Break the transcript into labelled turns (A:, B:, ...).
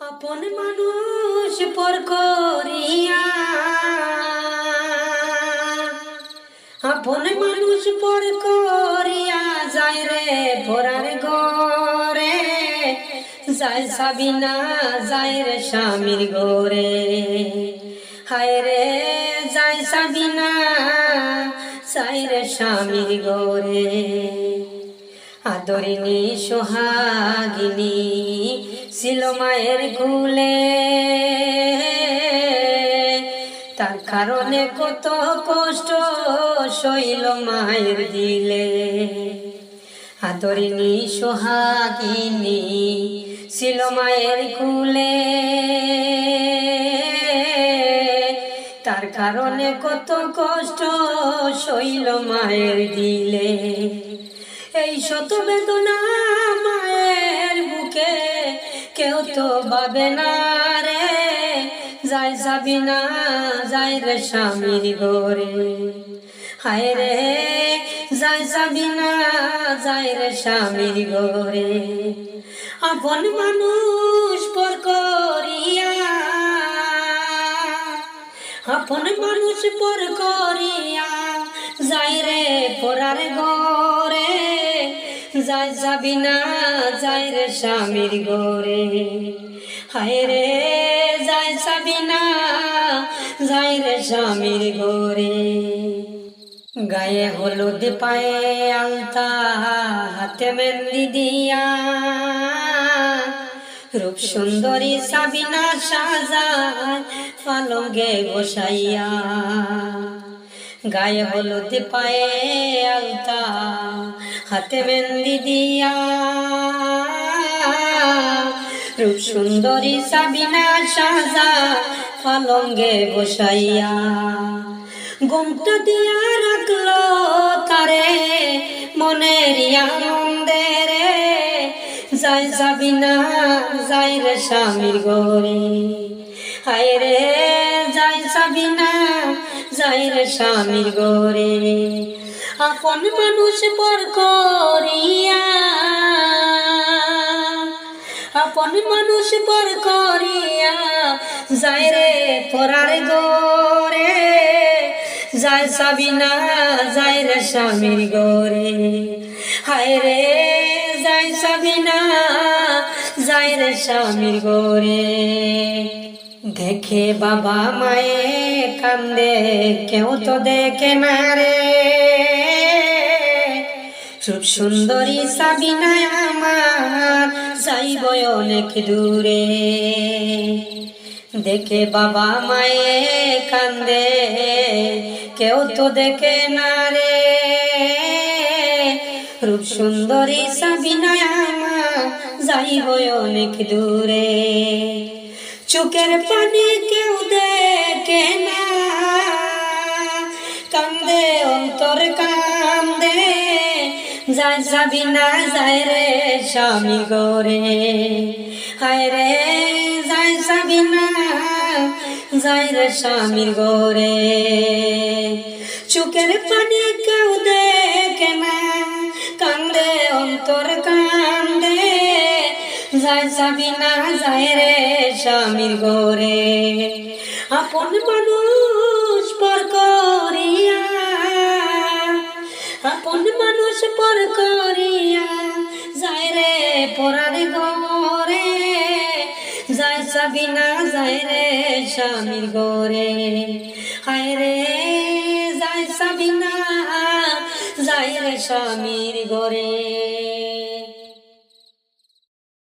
A: আপন মানুষ পর করিয়া। আপন মানুষ পর করিয়া যায় রে পরার গরে যায় সাবিনা, যায় রে স্বামীর গরে হায় রে, যায় সাবিনা, যায় রে স্বামীর গরে আদরিনী সোহাগিনী ছিল মায়ের কুলে। তার কারণে কত কষ্ট সইল মায়ের দিলে। আদরিনী সোহাগিনী ছিল মায়ের কুলে। তার কারণে কত কষ্ট সইল মায়ের দিলে। শত বেদনা মায়ের বুকে, কেউ তো ভাবে না রে যাই যাবি না যাই রে স্বামীর ঘরে। হায় রে যাই যাবি না যাই রে স্বামীর ঘরে। আপন মানুষ পর করিয়া, আপন মানুষ পর করিয়া যাই রে পরার গরে যাই যাবি না, যাই রে স্বামীর গরে হায় রে, যাই যাবি না, যাই রে স্বামীর গরে গায়ে হলুদ পায়ে আলতা, হাতে মেহেন্দি দিয়া। রূপ সুন্দরী সাবিনা সাজায় পালঙ্গে বসাইয়া। গায়ে হলুদ পায়ে আলতা হাতে মেহেন্দি দিয়া। রূপ সুন্দরী সাবিনা সাজা পালঙ্গে বসাইয়া। ঘুমটা দিয়া রাখল তারে, মনের আনন্দে যাই যাবি না যাই রে স্বামীর গরে হায় রে, যাই যাবি না যাই রে স্বামীর গরে আপন মানুষ পর করিয়া। আপন মানুষ পর করিয়া যাই রে পরার গরে যাই যাবি না যাই রে স্বামীর গরে হায় রে যাই যাবি না যাই রে স্বামীর গরে দেখে বাবা মায়ে কান্দে, কেউ তো দেখে না রে। খুব সুন্দরী সাবিনা আমার, যাইব অনেক দূরে। দেখে বাবা মায়ে কান্দে, কেউ তো দেখে না রে। রূপ সুন্দরী সাবিনা আমার, যাইব অনেক দূরে। চোখের পানি কেউ দেখে যাবি না যাই রে স্বামী গরে হায় রে যাই যাবি না যাই রে স্বামীর গরে চোখের পানি কেউ দেখে না, কান্দে, অন্তর কান্দে। যাই যাবি না যাই রে স্বামীর গরে আপন মানুষ পর পরার গরে যাই যাবি না যাই রে স্বামীর গরে। হায় রে যাই যাবি না যাই রে স্বামীর গরে।